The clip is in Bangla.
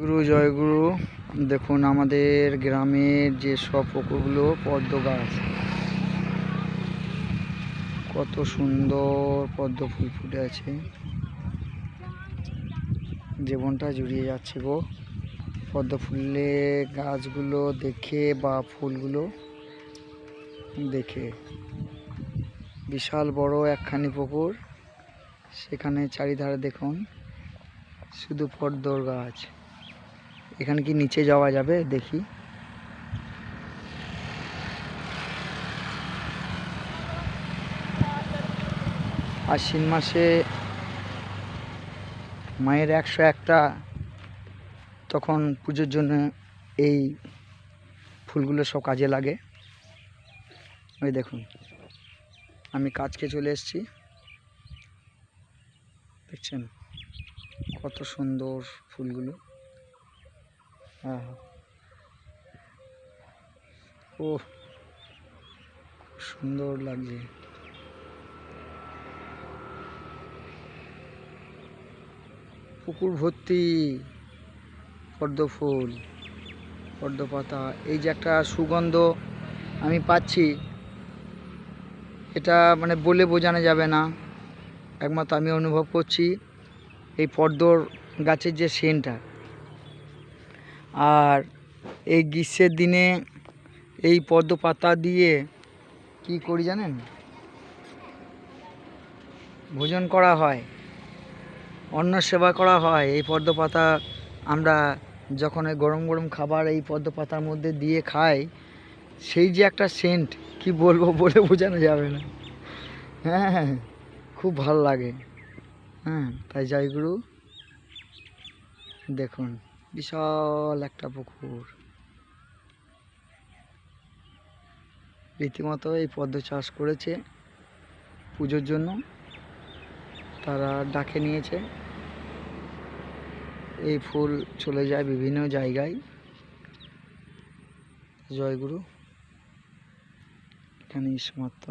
গুরু জয়গুরু। দেখুন, আমাদের গ্রামের যে সব পুকুরগুলো, পদ্ম গাছ। কত সুন্দর পদ্ম ফুল ফুটে আছে। জীবনটা জুড়িয়ে যাচ্ছে গো। পদ্ম ফুলে গাছগুলো দেখে বা ফুলগুলো দেখে। বিশাল বড় একখানি পুকুর। সেখানে চারিধারে দেখুন, শুধু পদ্মর গাছ। এখানে কি নিচে যাওয়া যাবে? দেখি। আশ্বিন মাসে মায়ের একশো একটা, তখন পুজোর জন্য এই ফুলগুলো সব কাজে লাগে। ওই দেখুন, আমি কাজকে চলে এসেছি। দেখছেন? কত সুন্দর ফুলগুলো। ও সুন্দর লাগছে। পুকুর ভর্তি, পদ্ম ফুল, পদ্ম পাতা, এই যে একটা সুগন্ধ আমি পাচ্ছি, এটা মানে বলে বোঝানো যাবে না। একমাত্র আমি অনুভব করছি, এই পদ্মর গাছের যে সেন্টটা আর এই গ্রীষ্মের দিনে এই পদ্ম পাতা দিয়ে কি করি জানেন? ভোজন করা হয়, অন্ন সেবা করা হয়। এই পদ্ম পাতা আমরা যখন এই গরম গরম খাবার এই পদ্ম পাতার মধ্যে দিয়ে খাই, সেই যে একটা সেন্ট কি বলব বলে বোঝানো যাবে না। হ্যাঁ খুব ভালো লাগে। হ্যাঁ তাই জয়গুরু দেখুন। বিশাল একটা পুকুর। রীতিমতো এই পদ্ম চাষ করেছে পুজোর জন্য। তারা ডাকে নিয়েছে। এই ফুল চলে যায় বিভিন্ন জায়গায়। জয়গুরু এখানেই সমাপ্ত